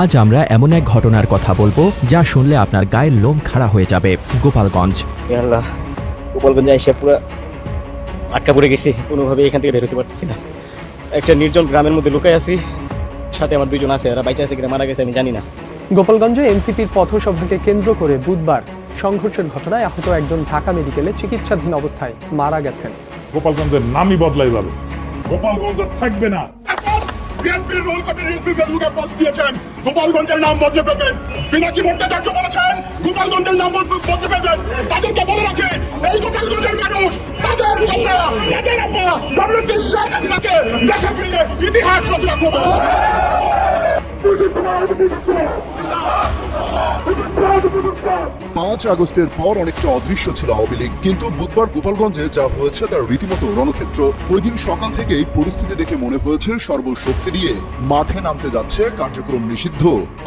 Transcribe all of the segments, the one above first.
আজ আমরা এমন এক ঘটনার কথা বলব যা শুনলে আপনার গায়ের লোম খাড়া হয়ে যাবে। গোপালগঞ্জ। আল্লাহ গোপালগঞ্জে এসে পুরো আটকা পড়ে গেছি। কোনোভাবে এখান থেকে বেরোতে পারতেছি না। একটা নির্জন গ্রামের মধ্যে লুকাই আছি। সাথে আমার দুজন আছে এরা বাইচে আছে কিনা মারা গেছে আমি জানি না। গোপালগঞ্জে এনসিপির পথসভাকে কেন্দ্র করে বুধবার সংঘর্ষের ঘটনায় আহত একজন ঢাকা মেডিকেলে চিকিৎসাধীন অবস্থায় মারা গেছেন। গোপালগঞ্জের নামই বদলাই যাবে গোপালগঞ্জ থাকবে না। বিএনপির রোল কমিটির এমপি ফেসবুকে পোস্ট দিয়েছেন, গোপালগঞ্জের নাম বদলে ফেলবেন পিনাকি ভট্টাচার্য বলেছেন, গোপালগঞ্জের নাম বদ- বদলে ফেলবেন। তাদেরকে বলে রাখে, এই গোপালগঞ্জের মানুষ তাদের কন্যা তাদের আপা ডব্লিউটি শেখ হাসিনাকে দেশে ফিরে ইতিহাস রচনা করবে। পাঁচ আগস্টের পর অনেকটা অদৃশ্য ছিল আওয়ামী লীগ, কিন্তু বুধবার গোপালগঞ্জে যা হয়েছে তার রীতিমতো রণক্ষেত্র। ওই দিন সকাল থেকেই পরিস্থিতি দেখে মনে হয়েছে সর্বশক্তি দিয়ে মাঠে নামতে যাচ্ছে কার্যক্রম নিষিদ্ধ।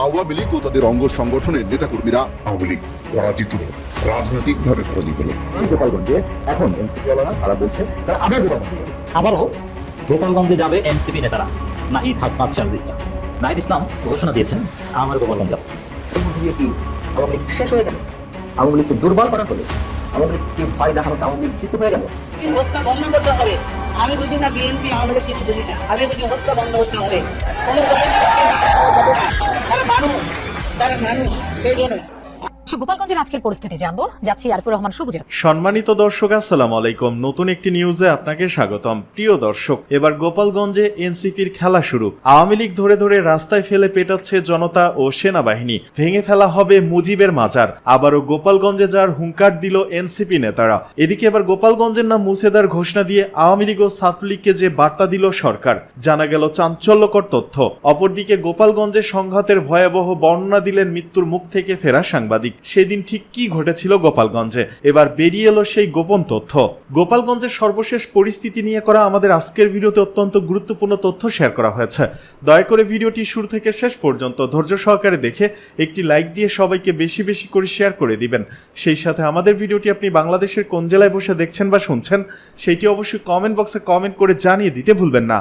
আওয়ামী লীগ ও তাদের অঙ্গ সংগঠনের নেতাকর্মীরা আওয়ামী লীগ পরাজিত হলো রাজনৈতিক ভাবে পরাজিত গোপালগঞ্জে, এখন তারা বলছে, তারা গোপালগঞ্জে। আবারও গোপালগঞ্জে যাবে এনসিপি নেতারা, নাহিদ হাসনাত শারজ ইসলাম নাহিদ ইসলাম ঘোষণা দিয়েছেন, আমার গোপালগঞ্জ দিয়ে কি আওয়ামী শেষ হয়ে গেল? আওয়ামী লীগকে দুর্বল করা হলো আওয়ামী লীগকে ভয় দেখানো আওয়ামী লীগ মৃত্যু হয়ে গেল। হত্যা বন্ধ করতে হবে? আমি বুঝি না বিএনপি আমাদের কিছু বুঝি না। আমি বুঝি হত্যা বন্ধ করতে হবে। কোনো মানুষ, তারা মানুষ, সেই জন্য। সম্মানিত দর্শক, আসসালামু আলাইকুম। নতুন একটি নিউজে আপনাকে স্বাগতম। প্রিয় দর্শক, এবার গোপালগঞ্জে এনসিপির খেলা শুরু। আওয়ামী লীগ ধরে ধরে রাস্তায় ফেলে পেটাচ্ছে জনতা ও সেনাবাহিনী। ভেঙে ফেলা হবে মুজিবের মাজার। আবারও গোপালগঞ্জে যার হুঙ্কার দিল এনসিপি নেতারা। এদিকে এবার গোপালগঞ্জের নাম মুছেদার ঘোষণা দিয়ে আওয়ামী লীগ ও ছাত্রলীগকে যে বার্তা দিল সরকার, জানা গেল চাঞ্চল্যকর তথ্য। অপরদিকে গোপালগঞ্জে সংঘাতের ভয়াবহ বর্ণনা দিলেন মৃত্যুর মুখ থেকে ফেরা সাংবাদিক। সেদিন ঠিক কি ঘটেছিল গোপালগঞ্জে? এবার বেরিয়ে এলো সেই গোপন তথ্য। গোপালগঞ্জের সর্বশেষ পরিস্থিতি নিয়ে করা আমাদের আজকের ভিডিওতে অত্যন্ত গুরুত্বপূর্ণ তথ্য শেয়ার করা হয়েছে। দয়া করে ভিডিওটি শুরু থেকে শেষ পর্যন্ত ধৈর্য সহকারে দেখে একটি লাইক দিয়ে সবাইকে বেশি বেশি করে শেয়ার করে দিবেন। সেই সাথে আমাদের ভিডিওটি আপনি বাংলাদেশের কোন জেলায় বসে দেখছেন বা শুনছেন সেইটি অবশ্যই কমেন্ট বক্সে কমেন্ট করে জানিয়ে দিতে ভুলবেন না।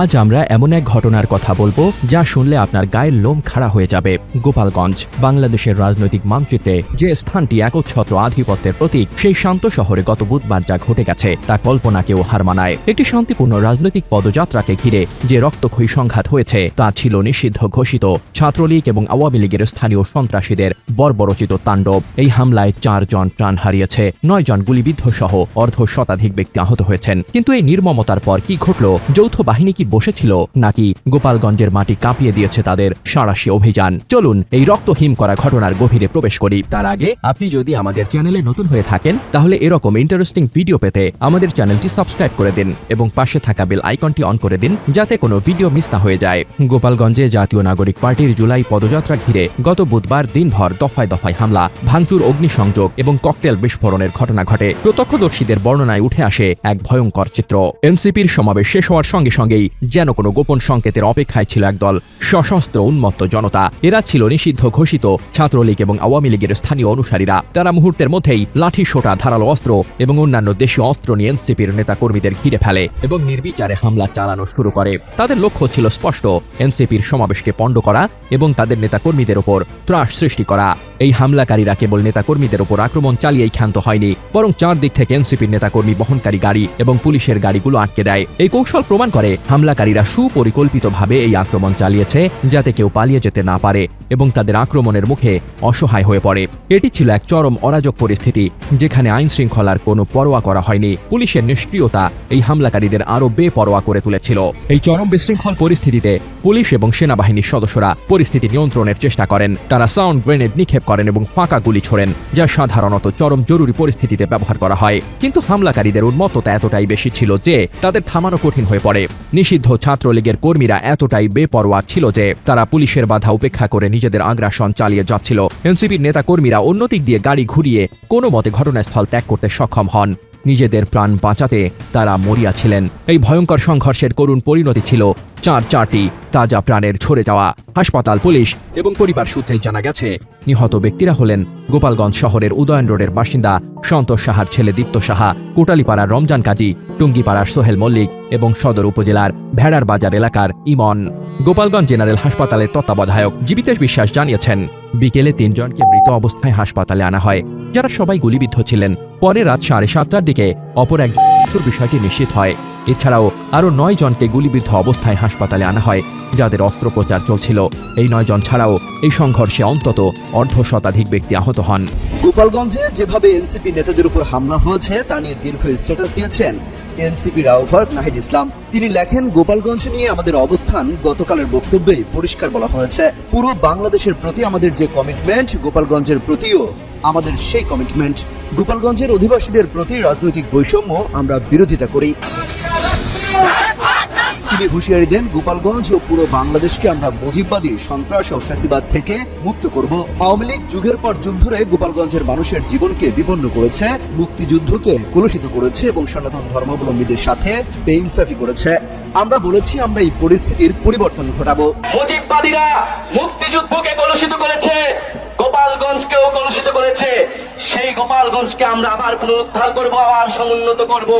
আজ আমরা এমন এক ঘটনার কথা বলব যা শুনলে আপনার গায়ের লোম খাড়া হয়ে যাবে। গোপালগঞ্জ, বাংলাদেশের রাজনৈতিক মানচিত্রে যে স্থানটি একচ্ছত্র আধিপত্যের প্রতীক, সেই শান্ত শহরে গত বুধবার যা ঘটে গেছে তা কল্পনাকেও হার মানায়। একটি শান্তিপূর্ণ রাজনৈতিক পদযাত্রাকে ঘিরে যে রক্তক্ষয়ী সংঘাত হয়েছে, তা ছিল নিষিদ্ধ ঘোষিত। ছাত্রলীগ এবং আওয়ামী লীগের স্থানীয় সন্ত্রাসীদের বর্বরচিত তাণ্ডব। এই হামলায় চারজন প্রাণ হারিয়েছে, নয় জন গুলিবিদ্ধ সহ অর্ধ শতাধিক ব্যক্তি আহত হয়েছেন। কিন্তু এই নির্মমতার পর কি ঘটল? যৌথ বাহিনী কি বসেছিল? নাকি গোপালগঞ্জের মাটি কাঁপিয়ে দিয়েছে তাদের সাঁড়াশি অভিযান। চলুন এই রক্তহীন করা ঘটনার গভীরে প্রবেশ করি। তার আগে আপনি যদি আমাদের চ্যানেলে নতুন হয়ে থাকেন, তাহলে এরকম ইন্টারেস্টিং ভিডিও পেতে আমাদের চ্যানেলটি সাবস্ক্রাইব করে দিন এবং পাশে থাকা বেল আইকনটি অন করে দিন, যাতে কোনো ভিডিও মিস না হয়ে যায়। গোপালগঞ্জে জাতীয় নাগরিক পার্টির জুলাই পদযাত্রা ঘিরে গত বুধবার দিনভর দফায় দফায় হামলা, ভাঙচুর, অগ্নিসংযোগ এবং ককটেল বিস্ফোরণের ঘটনা ঘটে। প্রত্যক্ষদর্শীদের বর্ণনায় উঠে আসে এক ভয়ঙ্কর চিত্র। এনসিপির সমাবেশ শেষ হওয়ার সঙ্গে সঙ্গেই যেন কোনো গোপন সংকেতের অপেক্ষায় ছিল একদল সশস্ত্র উন্মত্ত জনতা এরা ছিল নিষিদ্ধ ঘোষিত। ছাত্রলীগ এবং আওয়ামী লীগের স্থানীয় অনুসারীরা। তারা মুহূর্তের মধ্যেই লাঠি সোটা ধারালো অস্ত্র এবং অন্যান্য দেশীয় অস্ত্র নিয়ে এনসিপির নেতা কর্মীদের ঘিরে ফেলে এবং নির্বিচারে হামলা চালানো শুরু করে। তাদের লক্ষ্য ছিল স্পষ্ট, এনসিপির সমাবেশকে পণ্ড করা এবং তাদের নেতা কর্মীদের ওপর ত্রাস সৃষ্টি করা। এই হামলাকারীরা কেবল নেতাকর্মীদের ওপর আক্রমণ চালিয়েই ক্ষান্ত হয়নি, বরং চারদিক থেকে এনসিপির নেতাকর্মী বহনকারী গাড়ি এবং পুলিশের গাড়িগুলো আটকে দেয়। এই কৌশল প্রমাণ করে হামলাকারীরা সুপরিকল্পিতভাবে এই আক্রমণ চালিয়েছে, যাতে কেউ পালিয়ে যেতে না পারে এবং তাদের আক্রমণের মুখে অসহায় হয়ে পড়ে। এটি ছিল এক চরম অরাজক পরিস্থিতি, যেখানে আইন শৃঙ্খলার কোনো পরোয়া করা হয়নি। পুলিশের নিষ্ক্রিয়তা এই হামলাকারীদের আরও বেপরোয়া করে তুলেছিল। এই চরম বিশৃঙ্খল পরিস্থিতিতে পুলিশ এবং সেনাবাহিনীর সদস্যরা পরিস্থিতি নিয়ন্ত্রণের চেষ্টা করেন। তারা সাউন্ড গ্রেনেড নিক্ষেপ করেন এবং ফাঁকা গুলি ছোড়েন, যা সাধারণত চরম জরুরি পরিস্থিতিতে ব্যবহার করা হয়। কিন্তু হামলাকারীদের উন্মত্ততা এতটাই বেশি ছিল যে তাদের থামানো কঠিন হয়ে পড়ে। নিষিদ্ধ ছাত্রলীগের কর্মীরা এতটাই বেপরোয়া ছিল যে তারা পুলিশের বাধা উপেক্ষা করে নিজেদের আগ্রাসন চালিয়ে যাচ্ছিল। এনসিপির নেতাকর্মীরা অন্যদিক দিয়ে গাড়ি ঘুরিয়ে কোনো মতে ঘটনাস্থল ত্যাগ করতে সক্ষম হন। নিজেদের প্রাণ বাঁচাতে তারা মরিয়াছিলেন এই ভয়ঙ্কর সংঘর্ষের করুণ পরিণতি ছিল চার চারটি তাজা প্রাণের ছড়ে যাওয়া। হাসপাতাল, পুলিশ এবং পরিবার সূত্রে জানা গেছে, নিহত ব্যক্তিরা হলেন গোপালগঞ্জ শহরের উদয়ন রোডের বাসিন্দা সন্তোষ সাহার ছেলে দীপ্ত সাহা, কোটালীপাড়ার রমজান কাজী, টুঙ্গিপাড়ার সোহেল মল্লিক এবং সদর উপজেলার ভেড়ার বাজার এলাকার ইমন। গোপালগঞ্জ জেনারেল হাসপাতালের তত্ত্বাবধায়ক জীবিতেশ বিশ্বাস জানিয়েছেন, বিকেলে তিনজনকে মৃত অবস্থায় হাসপাতালে আনা হয়, যারা সবাই গুলিবিদ্ধ ছিলেন। পরে রাত সাড়ে সাতটার দিকে অপর এক বিষয়টি নিশ্চিত হয়। এছাড়াও আরও নয় জনকে গুলিবিদ্ধ অবস্থায় হাসপাতালে আনা হয়, যাদের অস্ত্রোপচার চলছিল। এই নয় জন ছাড়াও এই সংঘর্ষে অন্তত অর্ধ শতাধিক ব্যক্তি আহত হন। গোপালগঞ্জে যেভাবে এনসিপি নেতাদের উপর হামলা হয়েছে, তা নিয়ে দীর্ঘ স্ট্যাটাস দিয়েছেন এনসিপির আহ্বায়ক নাহিদ ইসলাম। তিনি লেখেন, গোপালগঞ্জ নিয়ে আমাদের অবস্থান গতকালের বক্তব্যে পরিষ্কার বলা হয়েছে। পুরো বাংলাদেশের প্রতি আমাদের যে কমিটমেন্ট গোপালগঞ্জের প্রতিও আমাদের সেই কমিটমেন্ট গোপালগঞ্জের অধিবাসীদের প্রতি রাজনৈতিক বৈষম্য আমরা বিরোধিতা করি। তিনি হুঁশিয়ারি দেন, গোপালগঞ্জ ও পুরো বাংলাদেশকে আমরা মুজিববাদী, সন্ত্রাস ও ফ্যাসিবাদ থেকে মুক্ত করব। আওয়ামী লীগ যুগের পর যুগ ধরে গোপালগঞ্জের মানুষের জীবনকে বিপন্ন করেছে, মুক্তিযুদ্ধকে কলুষিত করেছে এবং সনাতন ধর্মাবলম্বীদের সাথে বেইনসাফি করেছে। আমরা বলেছি, আমরা এই পরিস্থিতির পরিবর্তন ঘটাবো। মুক্তিযুদ্ধকে কলুষিত করেছে গোপালগঞ্জকেও কলুষিত করেছে। সেই গোপালগঞ্জকে আমরা আবার পুনরুদ্ধার করব, আবার সমুন্নত করব।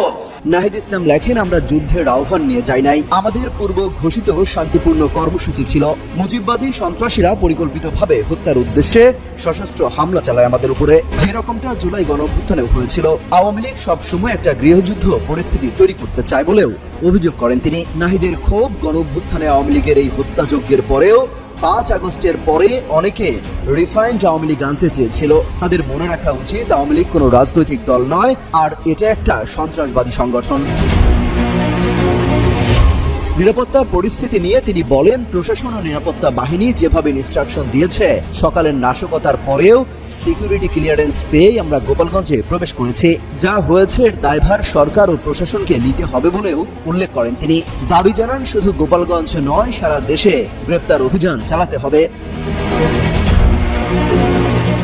নাহিদ ইসলাম লেখেন, আমরা যুদ্ধের আহ্বান নিয়ে যাই নাই। আমাদের পূর্ব ঘোষিত শান্তিপূর্ণ কর্মসূচি ছিল। মুজিববাদী সন্ত্রাসীরা পরিকল্পিতভাবে হত্যার উদ্দেশ্যে সশস্ত্র হামলা চালায় আমাদের উপরে। যেরকমটা জুলাই গণঅভ্যুত্থানে হয়েছিল, আওয়ামী লীগ সবসময় একটা গৃহযুদ্ধ পরিস্থিতি তৈরি করতে চায় বলেও অভিযোগ করেন তিনি। নাহিদের ক্ষোভ গণঅভ্যুত্থানে আওয়ামী লীগের এই হত্যাযজ্ঞের পরেও পাঁচ আগস্টের পরে অনেকে রিফাইন্ড আওয়ামী লীগ আনতে চেয়েছিল। তাদের মনে রাখা উচিত আওয়ামী লীগ কোনো রাজনৈতিক দল নয়, আর এটা একটা সন্ত্রাসবাদী সংগঠন। নিরাপত্তা পরিস্থিতি নিয়ে তিনি বলেন, প্রশাসন ও নিরাপত্তা বাহিনী যেভাবে ইনস্ট্রাকশন দিয়েছে, সকালের নাশকতার পরেও সিকিউরিটি ক্লিয়ারেন্স পেয়ে আমরা গোপালগঞ্জে প্রবেশ করেছি। যা হয়েছে এর দায়ভার সরকার ও প্রশাসনকে নিতে হবে বলেও উল্লেখ করেন তিনি। দাবি জানান, শুধু গোপালগঞ্জ নয়, সারা দেশে গ্রেপ্তার অভিযান চালাতে হবে।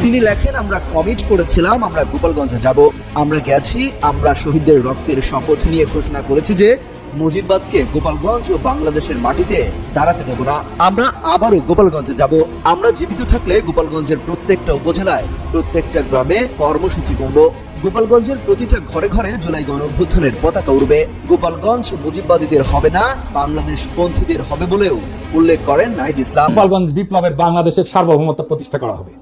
তিনি লেখেন, আমরা কমিট করেছিলাম, আমরা গোপালগঞ্জে যাব। আমরা গেছি, আমরা শহীদদের রক্তের শপথ নিয়ে ঘোষণা করেছি যে মুজিববাদকে গোপালগঞ্জ ও বাংলাদেশের মাটিতে দাঁড়াতে দেব না। আমরা আবারও গোপালগঞ্জে যাব। আমরা জীবিত থাকলে গোপালগঞ্জের প্রত্যেকটা উপজেলায়, প্রত্যেকটা গ্রামে কর্মসূচি করব। গোপালগঞ্জের প্রতিটা ঘরে ঘরে জুলাই গণঅভ্যুত্থানের পতাকা উড়বে। গোপালগঞ্জ মুজিববাদীদের হবে না, বাংলাদেশ পন্থীদের হবে বলেও উল্লেখ করেন নাহিদ ইসলাম। গোপালগঞ্জ বিপ্লবের বাংলাদেশের সার্বভৌমত্ব প্রতিষ্ঠা করা হবে।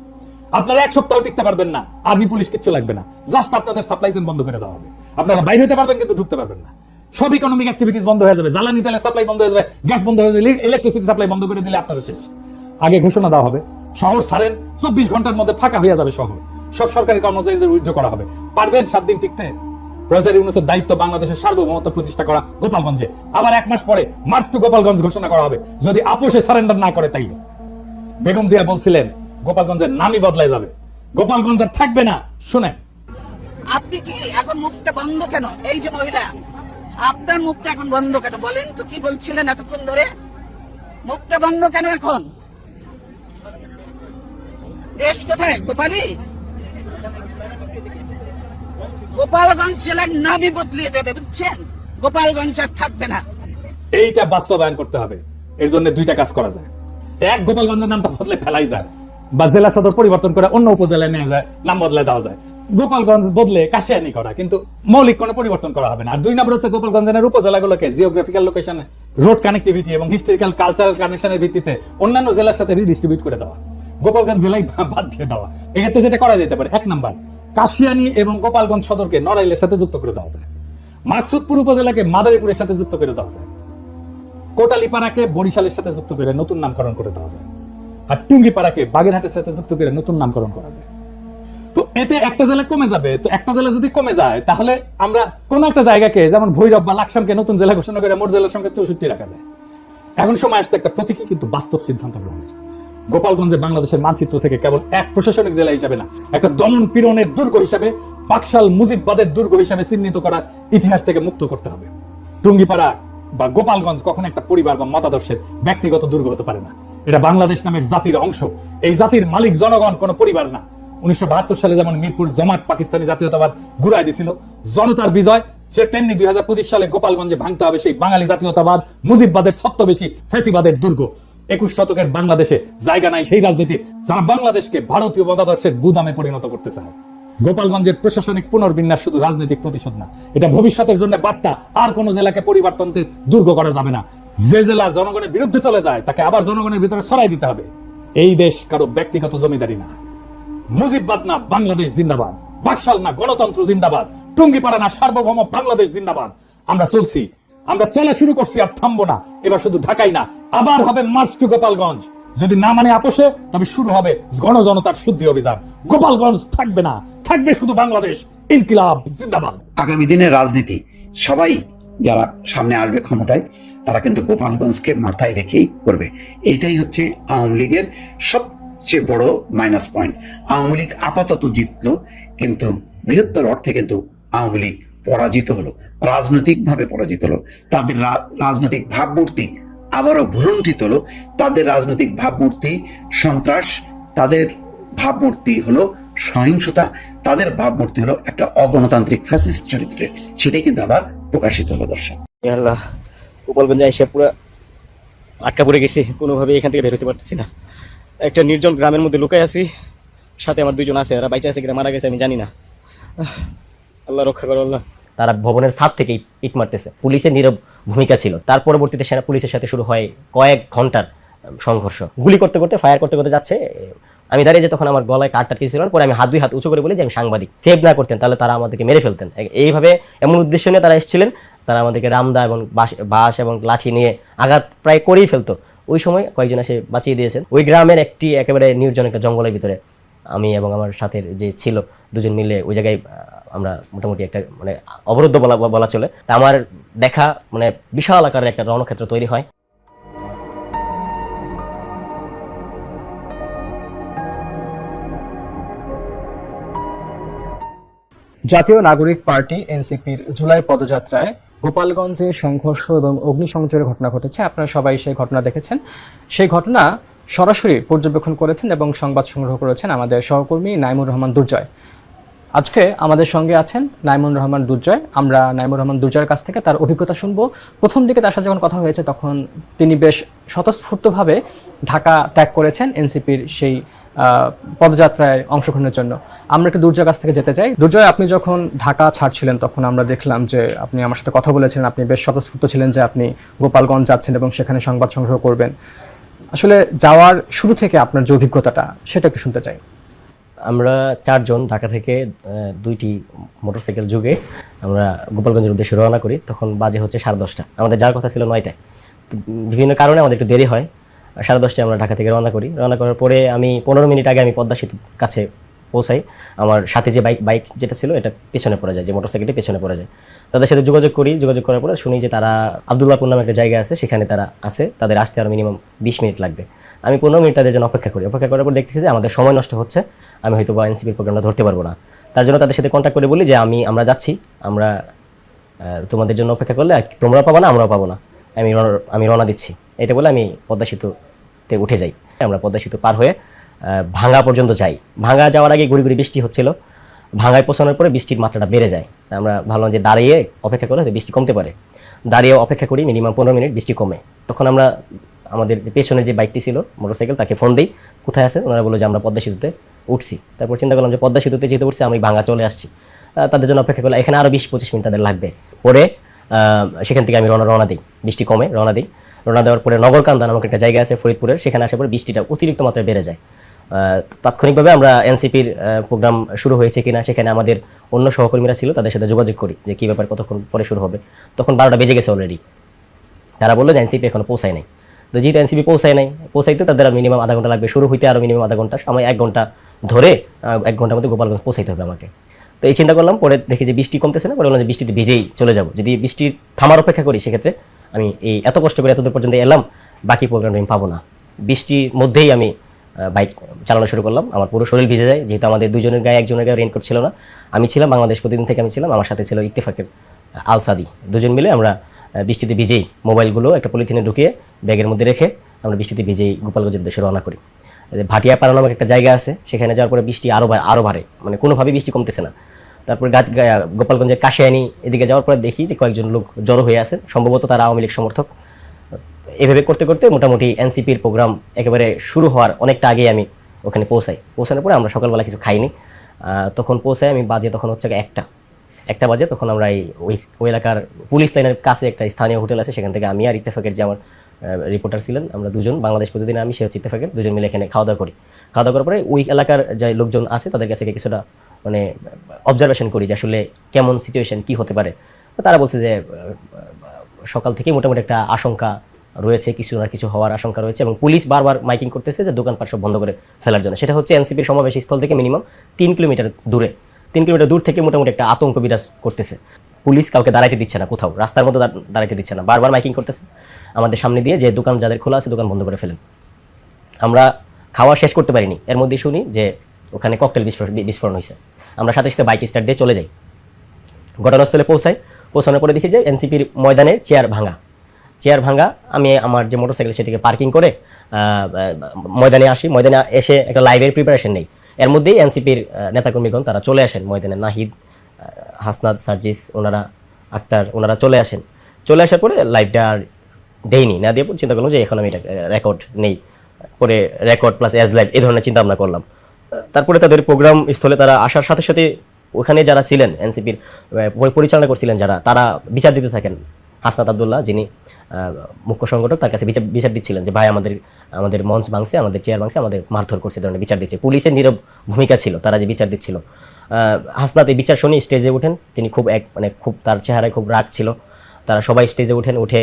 আপনারা এক সপ্তাহ টিকতে পারবেন না, আর্মি পুলিশ কিচ্ছু লাগবে না। জাস্ট আপনাদের সাপ্লাই চেন বন্ধ করে দেওয়া হবে। আপনারা বাইরে হতে পারবেন কিন্তু ঢুকতে পারবেন না। সব ইকোনমিক অ্যাক্টিভিটিস বন্ধ হয়ে যাবে। জ্বালানি, তেলের সাপ্লাই বন্ধ হয়ে যাবে গ্যাস বন্ধ হয়ে যাবে ইলেকট্রিসিটি সাপ্লাই বন্ধ করে দিলে আপনারা শেষ। আগে ঘোষণা দেওয়া হবে, শহর ছাড়েন, চব্বিশ ঘণ্টার মধ্যে ফাঁকা হয়ে যাবে শহর। সব সরকারি কর্মচারীদের উইথড্র করা হবে। পারবেন সাত দিন টিকতে? প্রফেসর ইউনুসের দায়িত্ব বাংলাদেশের সার্বভৌমত্ব প্রতিষ্ঠা করা গোপালগঞ্জে। আবার এক মাস পরে মার্চ টু গোপালগঞ্জ ঘোষণা করা হবে। যদি আপোষে সারেন্ডার না করে তাইলে। বেগম জিয়া বলছিলেন, গোপালগঞ্জের নামই বদলাই যাবে। গোপালগঞ্জ থাকবে না, শুনেন। আপনি কি এখন মুখটা বন্ধ কেন? এই যে মহিলা আপনার মুখটা এখন বন্ধ কেন? বলেন তো, কি বলছিলেন এতক্ষণ ধরে? মুখটা বন্ধ কেন এখন? দেশ কোথায়? গোপালি? গোপালগঞ্জ জেলার নামই বদলিয়ে যাবে বুঝছেন? গোপালগঞ্জ আর থাকবে না। এইটা বাস্তবায়ন করতে হবে। এর জন্য দুইটা কাজ করা যায়। এক, গোপালগঞ্জের নামটা বদলে ফেলাই যায়। বা জেলা সদর পরিবর্তন করে অন্য উপজেলায় নিয়ে যায়, নাম বদলে দেওয়া যায়। গোপালগঞ্জ বদলে কাশিয়ানি করা, কিন্তু মৌলিক কোনো পরিবর্তন করা হবে না। আর দুই নম্বর হচ্ছে গোপালগঞ্জের উপজেলাগুলোকে জিওগ্রাফিক্যাল লোকেশন রোড কানেক্টিভিটি এবং হিস্টোরিক্যাল কালচারাল কানেকশনের ভিত্তিতে অন্যান্য জেলার সাথে রিডিস্ট্রিবিউট করে দেওয়া। গোপালগঞ্জ জেলায় বাদ দিয়ে দেওয়া। এক্ষেত্রে যেটা করা যেতে পারে, এক নাম্বার, কাশিয়ানি এবং গোপালগঞ্জ সদরকে নড়াইলের সাথে যুক্ত করে দেওয়া যায়। মাকসুদপুর উপজেলাকে মাদারীপুরের সাথে যুক্ত করে দেওয়া যায়। কোটালীপাড়াকে বরিশালের সাথে যুক্ত করে নতুন নামকরণ করে দেওয়া যায়। আর টুঙ্গিপাড়াকে বাগেরহাটের সাথে যুক্ত করে নতুন নামকরণ করা যায়। তো এতে একটা জেলা কমে যাবে, তো একটা জেলা যদি কমে যায়, তাহলে আমরা কোন একটা জায়গাকে, যেমন ভৈরব বা লাকসামকে নতুন জেলা ঘোষণা করে মোট জেলার সংখ্যা চৌষট্টি রাখা যায়। এখন সময় আসছে একটা প্রতীকী কিন্তু বাস্তব সিদ্ধান্ত গ্রহণের। গোপালগঞ্জে বাংলাদেশের মানচিত্র থেকে কেবল এক প্রশাসনিক জেলা হিসাবে না, একটা দমন পীড়নের দুর্গ হিসাবে পাকশাল মুজিববাদের দুর্গ হিসাবে চিহ্নিত করার ইতিহাস থেকে মুক্ত করতে হবে। টুঙ্গিপাড়া বা গোপালগঞ্জ কখনো একটা পরিবার বা মতাদর্শের ব্যক্তিগত দুর্গ হতে পারে না। এটা বাংলাদেশ নামের জাতির অংশ। এই জাতির মালিক জনগণ কোনো পরিবার না। উনিশশো বাহাত্তর সালে যেমন মিরপুর জমাট পাকিস্তানি জাতীয়তাবাদ ঘুরাই দিছিল, জনতার বিজয়, সে তেমনি দুই হাজার পঁচিশ সালে গোপালগঞ্জে ভাঙতে হবে সেই বাঙালি জাতীয়তাবাদ, মুজিববাদের ছত্রবেশী ফেসিবাদের দুর্গ। একুশ শতকের বাংলাদেশে জায়গা নাই সেই রাজনীতি যারা বাংলাদেশকে ভারতীয় মতাদর্শের গুদামে পরিণত করতে চায়। গোপালগঞ্জের প্রশাসনিক পুনর্বিন্যাস শুধু রাজনৈতিক প্রতিশোধ না, এটা ভবিষ্যতের জন্য বার্তা, আর কোন জেলাকে পরিবর্তনের দুর্গ করা যাবে না। যে জেলা জনগণের বিরুদ্ধে চলে যায়, তাকে আবার জনগণের ভিতরে সরাই দিতে হবে। এই দেশ কারও ব্যক্তিগত জমিদারি না। মুজিববাদ না বাংলাদেশ জিন্দাবাদ। বাকশাল না গণতন্ত্র জিন্দাবাদ। টুঙ্গিপাড়া না সার্বভৌম বাংলাদেশ জিন্দাবাদ। আমরা চলছি। আমরা চলা শুরু করছি আর থামবো না। এবার শুধু ঢাকাই না, আবার হবে মার্চ টু গোপালগঞ্জ। যদি না মানে আপোষে, তবে শুরু হবে গণজনতার শুদ্ধি অভিযান। গোপালগঞ্জ থাকবে না, থাকবে শুধু বাংলাদেশ। ইনকিলাব জিন্দাবাদ। আগামী দিনের রাজনীতি, সবাই যারা সামনে আসবে ক্ষমতায়, তারা কিন্তু গোপালগঞ্জকে মাথায় রেখেই করবে। এটাই হচ্ছে আওয়ামী লীগের সবচেয়ে বড় মাইনাস পয়েন্ট আওয়ামী লীগ আপাতত জিতলো, কিন্তু বৃহত্তর অর্থে কিন্তু আওয়ামী লীগ পরাজিত হলো, রাজনৈতিকভাবে পরাজিত হলো। তাদের রাজনৈতিক ভাবমূর্তি আবারও ভুলুণ্ঠিত হলো। তাদের রাজনৈতিক ভাবমূর্তি সন্ত্রাস, তাদের ভাবমূর্তি হলো সহিংসতা, তাদের ভাবমূর্তি হলো একটা অগণতান্ত্রিক ফ্যাসিস্ট চরিত্রের সেটাই কিন্তু আবার প্রকাশিত হলো, দর্শক। গোপালগঞ্জে এসে পুরো আটকা পড়ে গেছি কোনোভাবে এখান থেকে বের হতে পারতেছি না। একটা নির্জন গ্রামের মধ্যে লুকাই আছি। সাথে আমার দুজন আছে, এরা বাইচে আছে, কিনা মারা গেছে আমি জানি না। আল্লাহ রক্ষা করো আল্লাহ। তারা ভবনের ছাদ থেকে ইট মারতেছে। পুলিশের নীরব ভূমিকা ছিল। তার পরবর্তীতে সেনা পুলিশের সাথে শুরু হয় কয়েক ঘণ্টার সংঘর্ষ। গুলি করতে করতে, ফায়ার করতে করতে যাচ্ছে আমি দাঁড়িয়ে যে তখন আমার গলায় কাঠ টাটকে ছিল পরে আমি হাত দুই হাত উঁচু করে বলি যে আমি সাংবাদিক। সেভ না করতেন, তাহলে তারা আমাদেরকে মেরে ফেলতেন। এইভাবে এমন উদ্দেশ্য নিয়ে তারা এসেছিলেন, তারা আমাদেরকে রামদা এবং বাস বাঁশ এবং লাঠি নিয়ে আঘাত প্রায় করেই ফেলতো। ওই সময় কয়েকজন এসে বাঁচিয়ে দিয়েছেন। ওই গ্রামের একটি একেবারে নির্জন একটা জঙ্গলের ভিতরে আমি এবং আমার সাথে যে ছিল দুজন মিলে ওই জায়গায় আমরা মোটামুটি একটা মানে অবরুদ্ধ বলা বলা চলে। তা আমার দেখা মানে বিশাল আকারের একটা রণক্ষেত্র তৈরি হয়। জাতীয় নাগরিক পার্টি, এনসিপির জুলাই পদযাত্রায় গোপালগঞ্জে সংঘর্ষ এবং অগ্নিসংযোগের ঘটনা ঘটেছে। আপনারা সবাই সেই ঘটনা দেখেছেন। সেই ঘটনা সরাসরি পর্যবেক্ষণ করেছেন এবং সংবাদ সংগ্রহ করেছেন আমাদের সহকর্মী নাইমুর রহমান দুর্জয়। আজকে আমাদের সঙ্গে আছেন নাইমুর রহমান দুর্জয়। আমরা নাইমুর রহমান দুর্জয়ের কাছ থেকে তার অভিজ্ঞতা শুনব। প্রথম দিকে তার সাথে যখন কথা হয়েছে, তখন তিনি বেশ স্বতঃস্ফূর্তভাবে ঢাকা ত্যাগ করেছেন। এনসিপির সেই পদযাত্রায় অংশগ্রহণের জন্য। আমরা একটু দুর্জয়ের কাছ থেকে যেতে চাই। দুর্জয়, আপনি যখন ঢাকা ছাড়ছিলেন, তখন আমরা দেখলাম যে আপনি আমার সাথে কথা বলেছিলেন। আপনি বেশ স্বতঃস্ফূর্ত ছিলেন যে আপনি গোপালগঞ্জ যাচ্ছেন এবং সেখানে সংবাদ সংগ্রহ করবেন। আসলে যাওয়ার শুরু থেকে আপনার যে অভিজ্ঞতাটা, সেটা একটু শুনতে চাই। আমরা চারজন ঢাকা থেকে দুইটি মোটরসাইকেল যুগে আমরা গোপালগঞ্জের উদ্দেশ্যে রওনা করি। তখন বাজে হচ্ছে সাড়ে দশটা। আমাদের যাওয়ার কথা ছিল নয়টায়। বিভিন্ন কারণে আমাদের একটু দেরি হয়। সাড়ে দশটায় আমরা ঢাকা থেকে রওনা করি। রওনা করার পরে আমি পনেরো মিনিট আগে আমি পদ্মা সেতুর কাছে পৌঁছাই। আমার সাথে যে বাইক বাইক যেটা ছিল এটা পেছনে পড়ে যায়, যে মোটরসাইকেলটি পেছনে পড়ে যায়। তাদের সাথে যোগাযোগ করি, যোগাযোগ করার পরে শুনি যে তারা আবদুল্লাপুর নামে একটা জায়গা আছে, সেখানে তারা আছে। তাদের আসতে আরও মিনিমাম বিশ মিনিট লাগবে। আমি পনেরো মিনিট তাদের জন্য অপেক্ষা করি। অপেক্ষা করার পর দেখতেছি যে আমাদের সময় নষ্ট হচ্ছে। আমি হয়তো বা এনসিপির প্রোগ্রামটা ধরতে পারব না। তার জন্য তাদের সাথে কন্ট্যাক্ট করে বলি যে আমি, আমরা যাচ্ছি, আমরা তোমাদের জন্য অপেক্ষা করলে আর তোমরা পাবো না, আমরাও পাবো না। আমি আমি রওনা দিচ্ছি। এটা বলে আমি পদ্মা সেতুতে উঠে যাই। আমরা পদ্মা সেতু পার হয়ে ভাঙ্গা পর্যন্ত যাই। ভাঙ্গা যাওয়ার আগে গুড়ি গুড়ি বৃষ্টি হচ্ছিল। ভাঙ্গায় পৌঁছানোর পরে বৃষ্টির মাত্রাটা বেড়ে যায়। আমরা ভাবলাম যে দাঁড়িয়ে অপেক্ষা করলে বৃষ্টি কমতে পারে। দাঁড়িয়ে অপেক্ষা করি মিনিমাম পনেরো মিনিট বৃষ্টি কমে। তখন আমরা, আমাদের পেছনের যে বাইকটি ছিল মোটরসাইকেল তাকে ফোন দিই, কোথায় আছে ওনারা বলল যে আমরা পদ্মা সেতুতে উঠছি। তারপর চিন্তা করলাম যে পদ্মা সেতুতে যেহেতু উঠছি, আমি ভাঙ্গা চলে আসছি। তাদের জন্য অপেক্ষা করলাম, এখানে আরও বিশ পঁচিশ মিনিট তাদের লাগবে। পরে সেখান থেকে আমি রওনা রওনা দিই। বৃষ্টি কমে, রওনা দিই। রওনা দেওয়ার পরে নগরকান্দা নামক একটা জায়গা আছে ফরিদপুরের। সেখানে আসার পরে বৃষ্টিটা অতিরিক্ত মাত্রায় বেড়ে যায়। তাৎক্ষণিকভাবে আমরা এনসিপির প্রোগ্রাম শুরু হয়েছে কিনা সেখানে আমাদের অন্য সহকর্মীরা ছিল, তাদের সাথে যোগাযোগ করি যে কী ব্যাপার, কতক্ষণ পরে শুরু হবে। তখন বারোটা বেজে গেছে অলরেডি তারা বলল যে এনসিপি এখনও পৌঁছায় নাই। তো যেহেতু এনসিপি পৌঁছায় নাই, পৌঁছাইতে তাদের মিনিমাম আধা ঘণ্টা লাগবে। শুরু হইতে আরও মিনিমাম আধা ঘণ্টা আমার এক ঘণ্টা ধরে এক ঘণ্টার মধ্যে গোপালগঞ্জ পৌঁছাইতে হবে আমাকে। তো এই চিন্তা করলাম, পরে দেখি যে বৃষ্টি কমতেছে না, পরে বললাম যে বৃষ্টিতে ভিজেই চলে যাব। যদি বৃষ্টির থামার অপেক্ষা করি, সেক্ষেত্রে আমি এই এত কষ্ট করে এতদূর পর্যন্ত এলাম, বাকি প্রোগ্রামটা আমি পাবো না। বৃষ্টির মধ্যেই আমি বাইক চালানো শুরু করলাম। আমার পুরো শরীর ভিজে যায়, যেহেতু আমাদের দুজনের গায়ে, একজনের গায়ে রেনকোট ছিল না। আমি ছিলাম, বাংলাদেশ প্রতিদিন থেকে আমি ছিলাম, আমার সাথে ছিল ইত্তেফাকের আলসাদি। দুজন মিলে আমরা বৃষ্টিতে ভিজেই মোবাইলগুলো একটা পলিথিনে ঢুকিয়ে ব্যাগের মধ্যে রেখে আমরা বৃষ্টিতে ভিজেই গোপালগঞ্জের দেশে রওনা করি। যে ভাটিয়া পাড়া নামক একটা জায়গা আছে, সেখানে যাওয়ার পরে বৃষ্টি আরও আরও বাড়ে। মানে কোনোভাবেই বৃষ্টি কমতেছে না। তারপর গাছ গোপালগঞ্জের কাশিয়ানি এদিকে যাওয়ার পরে দেখি যে কয়েকজন লোক জড়ো হয়ে আছেন সম্ভবত তারা আওয়ামী লীগ সমর্থক। এভাবে করতে করতে মোটামুটি এনসিপির প্রোগ্রাম একেবারে শুরু হওয়ার অনেকটা আগে আমি ওখানে পৌঁছাই। পৌঁছানোর পরে আমরা সকালবেলা কিছু খাইনি। তখন পৌঁছাই আমি বাজে তখন হচ্ছে একটা। একটা বাজে তখন আমরা এই ওই ওই এলাকার পুলিশ লাইনের কাছে একটা স্থানীয় হোটেল আছে, সেখান থেকে আমি আর ইত্তেফাকের যে আমার রিপোর্টার ছিলেন, আমরা দুজন, বাংলাদেশ প্রতিদিন আমি, সে হচ্ছে ইত্তেফাকের দুজন মিলে এখানে খাওয়া দাওয়া করি। খাওয়া দাওয়া করার পরে ওই এলাকার যে লোকজন আছে, তাদের কাছে কিছুটা মানে অবজারভেশন করি যে আসলে কেমন সিচুয়েশন কি হতে পারে। তারা বলছে যে সকাল থেকে মোটামুটি একটা আশঙ্কা রয়েছে, কিছু না কিছু হওয়ার আশঙ্কা রয়েছে এবং পুলিশ বারবার মাইকিং করতেছে যে দোকানপাট সব বন্ধ করে ফেলার জন্য। সেটা হচ্ছে এনসিপির সমাবেশ স্থল থেকে মিনিমাম তিন কিলোমিটার দূরে। তিন কিলোমিটার দূর থেকে মোটামুটি একটা আতঙ্ক বিরাজ করতেছে। পুলিশ কাউকে দাঁড়াইতে দিচ্ছে না কোথাও, রাস্তার মধ্যে দাঁড়াইতে দিচ্ছে না, বারবার মাইকিং করতেছে। আমাদের সামনে দিয়ে যে দোকান যাদের খোলা আছে দোকান বন্ধ করে ফেলেন। আমরা খাওয়া শেষ করতে পারিনি। এর মধ্যেই শুনি যে ওখানে ককটেল বিস্ফোরণ বিস্ফোরণ হয়েছে আমরা সাথে সাথে বাইক স্টার্ট দিয়ে চলে যাই। ঘটনাস্থলে পৌঁছাই। পৌঁছানোর পরে দেখি যে এনসিপির ময়দানের চেয়ার ভাঙা। চেয়ার ভাঙা, আমি আমার যে মোটরসাইকেল সেটিকে পার্কিং করে ময়দানে আসি। ময়দানে এসে একটা লাইভের প্রিপারেশন নেই। এর মধ্যেই এনসিপির নেতাকর্মীগণ তারা চলে আসেন ময়দানে। নাহিদ হাসনাদ সার্জিস, ওনারা, আক্তার, ওনারা চলে আসেন। চলে আসার পরে লাইভটা আর দেইনি। না দিয়ে চিন্তা করলাম যে এখন আমি রেকর্ড নেই। পরে রেকর্ড প্লাস অ্যাজ লাইভ এই ধরনের চিন্তা ভাবনা করলাম। তারপরে তাদের প্রোগ্রাম স্থলে তারা আসার সাথে সাথে ওখানে যারা ছিলেন এনসিপির পরিচালনা করছিলেন যারা, তারা বিচার দিতে থাকেন। হাসনাত আবদুল্লাহ যিনি মুখ্য সংগঠক, তার কাছে বিচার বিচার দিচ্ছিলেন যে, ভাই, আমাদের আমাদের মঞ্চ ভাঙছে, আমাদের চেয়ার ভাঙছে, আমাদের মারধর করছে ধরনের বিচার দিচ্ছে। পুলিশের নীরব ভূমিকা ছিল, তারা যে বিচার দিচ্ছিল। হাসনাত এই বিচার শুনে স্টেজে ওঠেন তিনি খুব এক মানে খুব, তার চেহারায় খুব রাগ ছিল। তারা সবাই স্টেজে ওঠেন উঠে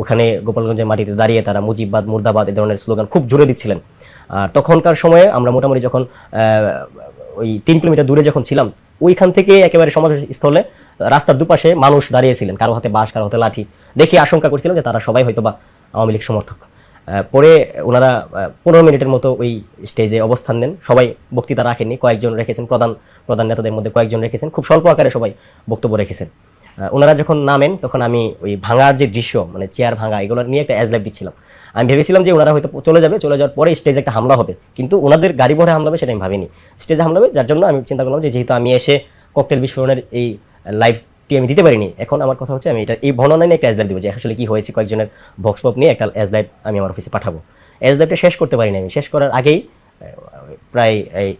ওখানে গোপালগঞ্জের মাটিতে দাঁড়িয়ে তারা মুজিববাদ, মুর্দাবাদ এই ধরনের স্লোগান খুব জোরে দিচ্ছিলেন। আর তখনকার সময়ে আমরা মোটামুটি যখন ওই তিন কিলোমিটার দূরে যখন ছিলাম, ওইখান থেকে একেবারে সমাবেশ স্থলে রাস্তার দুপাশে মানুষ দাঁড়িয়েছিলেন, কারও হাতে বাঁশ, কারও হাতে লাঠি দেখে আশঙ্কা করছিলাম যে তারা সবাই হয়তো বা আওয়ামী লীগ সমর্থক। পরে ওনারা পনেরো মিনিটের মতো ওই স্টেজে অবস্থান নেন। সবাই বক্তৃতা রাখেননি, কয়েকজন রেখেছেন, প্রধান প্রধান নেতাদের মধ্যে কয়েকজন রেখেছেন। খুব স্বল্প আকারে সবাই বক্তব্য রেখেছেন। ওনারা যখন নামেন, তখন আমি ওই ভাঙার যে দৃশ্য মানে চেয়ার ভাঙা, এগুলো নিয়ে একটা অ্যাজ লাইভ দিচ্ছিলাম। আমি ভেবেছিলাম যে ওনারা হয়তো চলে যাবে, চলে যাওয়ার পরে স্টেজে একটা হামলা হবে। কিন্তু ওনাদের গাড়ি ভরে হামলা হবে সেটা আমি ভাবিনি। স্টেজে হামলা হবে, যার জন্য আমি চিন্তা করলাম যে যেহেতু আমি এসে ককটেল বিস্ফোরণের এই লাইভটি আমি দিতে পারিনি, এখন আমার কথা হচ্ছে আমি এটা, এই বর্ণনা নিয়ে একটা অ্যাজ লাইভ দেবো যে আসলে কি হয়েছে, কয়েকজনের বক্স পপ নিয়ে একটা অ্যাজ লাইভ আমি আমার অফিসে পাঠাবো। অ্যাজ লাইভটা শেষ করতে পারিনি আমি। শেষ করার আগেই প্রায়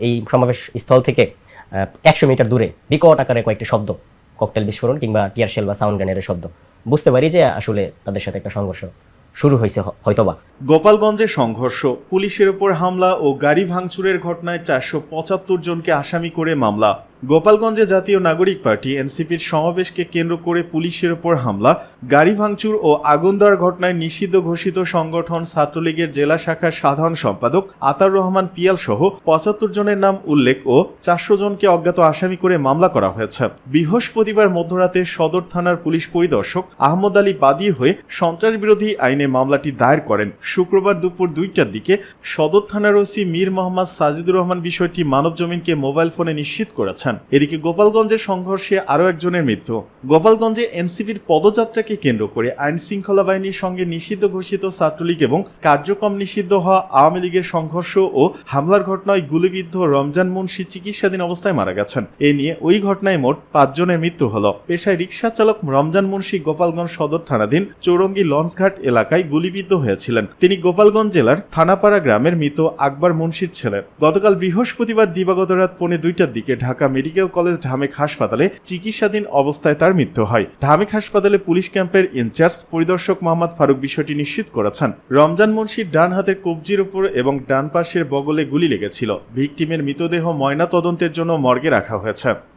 এই সমাবেশ স্থল থেকে একশো মিটার দূরে বিকট আকারে কয়েকটি শব্দ ককটেল বিস্ফোরণ কিংবা টিয়ার শেল বা সাউন্ড গ্রেনেডের শব্দ। বুঝতে পারি যে আসলে তাদের সাথে একটা সংঘর্ষ শুরু হয়েছে হয়তোবা। গোপালগঞ্জে সংঘর্ষ, পুলিশের ওপর হামলা ও গাড়ি ভাঙচুরের ঘটনায় চারশো পঁচাত্তর জনকে আসামি করে মামলা। গোপালগঞ্জে জাতীয় নাগরিক পার্টি, এনসিপির সমাবেশকে কেন্দ্র করে পুলিশের ওপর হামলা, গাড়ি ভাঙচুর ও আগুন দেওয়ার ঘটনায় নিষিদ্ধ ঘোষিত সংগঠন ছাত্রলীগের জেলা শাখার সাধারণ সম্পাদক আতার রহমান পিয়াল সহ পঁচাত্তর জনের নাম উল্লেখ ও চারশো জনকে অজ্ঞাত আসামি করে মামলা করা হয়েছে। বৃহস্পতিবার মধ্যরাতে সদর থানার পুলিশ পরিদর্শক আহমদ আলী বাদী হয়ে সন্ত্রাস বিরোধী আইনে মামলাটি দায়ের করেন। শুক্রবার দুপুর দুইটার দিকে সদর থানার ওসি মীর মোহাম্মদ সাজিদুর রহমান বিষয়টি মানবজমিনকে মোবাইল ফোনে নিশ্চিত করেছেন। এদিকে গোপালগঞ্জের সংঘর্ষে আরও একজনের মৃত্যু। গোপালগঞ্জে এনসিপির পদযাত্রাকে কেন্দ্র করে আইন শৃঙ্খলা বাহিনীর সঙ্গে নিষিদ্ধ ঘোষিত ছাত্রলীগ এবং কার্যক্রম নিষিদ্ধ হওয়া আওয়ামী লীগের সংঘর্ষ ও হামলার ঘটনায় গুলিবিদ্ধ রমজান মুন্সি চিকিৎসাধীন অবস্থায় মারা গেছেন। এ নিয়ে ওই ঘটনায় মোট পাঁচজনের মৃত্যু হল। পেশায় রিক্সা চালক রমজান মুন্সি গোপালগঞ্জ সদর থানাধীন চৌরঙ্গি লঞ্চঘাট এলাকায় গুলিবিদ্ধ হয়েছিলেন। তিনি গোপালগঞ্জ জেলার থানাপাড়া গ্রামের মৃত আকবর মুন্সির ছেলে। গতকাল বৃহস্পতিবার দিবাগত রাত পৌনে দুইটার দিকে ঢাকা মেডিকেল কলেজ ঢামেক হাসপাতালে চিকিৎসাধীন অবস্থায় তার মৃত্যু হয়। ঢামেক হাসপাতালে পুলিশ ক্যাম্পের ইনচার্জ পরিদর্শক মোহাম্মদ ফারুক বিষয়টি নিশ্চিত করেছেন। রমজান মুন্সির ডান হাতের কবজির উপর এবং ডান পাশের বগলে গুলি লেগেছিল। ভিকটিমের মৃতদেহ ময়না তদন্তের জন্য মর্গে রাখা হয়েছে।